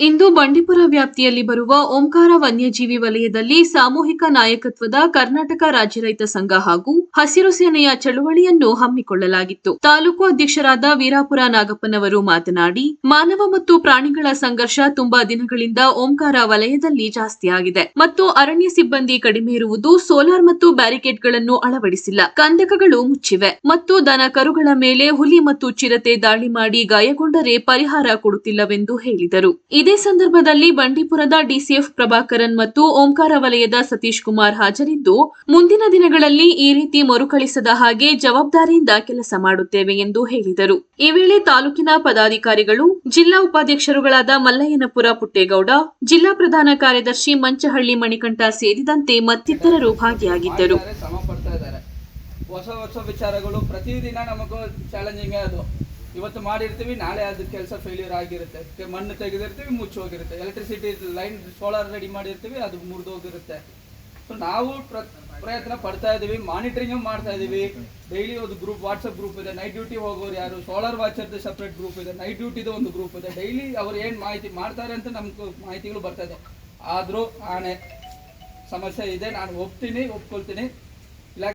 ಇಂದು ಬಂಡೀಪುರ ವ್ಯಾಪ್ತಿಯಲ್ಲಿ ಬರುವ ಓಂಕಾರ ವನ್ಯಜೀವಿ ವಲಯದಲ್ಲಿ ಸಾಮೂಹಿಕ ನಾಯಕತ್ವದ ಕರ್ನಾಟಕ ರಾಜ್ಯ ರೈತ ಸಂಘ ಹಾಗೂ ಹಸಿರು ಸೇನೆಯ ಚಳುವಳಿಯನ್ನು ಹಮ್ಮಿಕೊಳ್ಳಲಾಗಿತ್ತು. ತಾಲೂಕು ಅಧ್ಯಕ್ಷರಾದ ವೀರಾಪುರ ನಾಗಪ್ಪನವರು ಮಾತನಾಡಿ, ಮಾನವ ಮತ್ತು ಪ್ರಾಣಿಗಳ ಸಂಘರ್ಷ ತುಂಬಾ ದಿನಗಳಿಂದ ಓಂಕಾರ ವಲಯದಲ್ಲಿ ಜಾಸ್ತಿಯಾಗಿದೆ ಮತ್ತು ಅರಣ್ಯ ಸಿಬ್ಬಂದಿ ಕಡಿಮೆ ಇರುವುದು ಸೋಲಾರ್ ಮತ್ತು ಬ್ಯಾರಿಕೇಡ್ಗಳನ್ನು ಅಳವಡಿಸಿಲ್ಲ. ಕಂದಕಗಳು ಮುಚ್ಚಿವೆ ಮತ್ತು ದನ ಕರುಗಳ ಮೇಲೆ ಹುಲಿ ಮತ್ತು ಚಿರತೆ ದಾಳಿ ಮಾಡಿ ಗಾಯಗೊಂಡರೆ ಪರಿಹಾರ ಕೊಡುತ್ತಿಲ್ಲವೆಂದು ಹೇಳಿದರು. ಸಂದರ್ಭದಲ್ಲಿ ಬಂಡೀಪುರದ ಡಿಸಿಎಫ್ ಪ್ರಭಾಕರನ್ ಮತ್ತು ಓಂಕಾರ ವಲಯದ ಸತೀಶ್ ಕುಮಾರ್ ಹಾಜರಿದ್ದು, ಮುಂದಿನ ದಿನಗಳಲ್ಲಿ ಈ ರೀತಿ ಮರುಕಳಿಸದ ಹಾಗೆ ಜವಾಬ್ದಾರಿಯಿಂದ ಕೆಲಸ ಮಾಡುತ್ತೇವೆ ಎಂದು ಹೇಳಿದರು. ಈ ವೇಳೆ ತಾಲೂಕಿನ ಪದಾಧಿಕಾರಿಗಳು, ಜಿಲ್ಲಾ ಉಪಾಧ್ಯಕ್ಷರುಗಳಾದ ಮಲ್ಲಯ್ಯನಪುರ ಪುಟ್ಟೇಗೌಡ, ಜಿಲ್ಲಾ ಪ್ರಧಾನ ಕಾರ್ಯದರ್ಶಿ ಮಂಚಹಳ್ಳಿ ಮಣಿಕಂಠ ಸೇರಿದಂತೆ ಮತ್ತಿತರರು ಭಾಗಿಯಾಗಿದ್ದರು. ಹೊಸ ಹೊಸ ವಿಚಾರಗಳು ಪ್ರತಿದಿನ ನಮಗೂ ಚಾಲೆಂಜಿಂಗ್ ಅದು. ಇವತ್ತು ಮಾಡಿರ್ತೀವಿ, ನಾಳೆ ಅದು ಕೆಲಸ ಫೇಲ್ಯೂರ್ ಆಗಿರುತ್ತೆ. ಮಣ್ಣು ತೆಗೆದಿರ್ತೀವಿ, ಮುಚ್ಚಿ ಹೋಗಿರುತ್ತೆ. ಎಲೆಕ್ಟ್ರಿಸಿಟಿ ಲೈನ್ ಸೋಲಾರ್ ರೆಡಿ ಮಾಡಿರ್ತೀವಿ, ಅದು ಮುರಿದೋಗಿರುತ್ತೆ ಸೊ ನಾವು ಪ್ರ- ಪ್ರಯತ್ನ ಪಡ್ತಾ ಇದೀವಿ ಮಾನಿಟರಿಂಗ್ ಮಾಡ್ತಾ ಇದೀವಿ ಡೈಲಿ ಒಂದು ಗ್ರೂಪ್ ವಾಟ್ಸಪ್ ಗ್ರೂಪ್ ಇದೆ. ನೈಟ್ ಡ್ಯೂಟಿ ಹೋಗೋರು ಯಾರು? ಸೋಲಾರ್ ವಾಚರ್ದು ಸಪ್ರೇಟ್ ಗ್ರೂಪ್ ಇದೆ. ನೈಟ್ ಡ್ಯೂಟಿದು ಒಂದು ಗ್ರೂಪ್ ಇದೆ. ಡೈಲಿ ಅವ್ರು ಏನು ಮಾಹಿತಿ ಮಾಡ್ತಾರೆ ಅಂತ ನಮ್ಗೆ ಮಾಹಿತಿಗಳು ಬರ್ತಾ ಇದೆ. ಆದರೂ ಆನೆ ಸಮಸ್ಯೆ ಇದೆ. ನಾನು ಒಪ್ತೀನಿ, ಒಪ್ಕೊಳ್ತೀನಿ.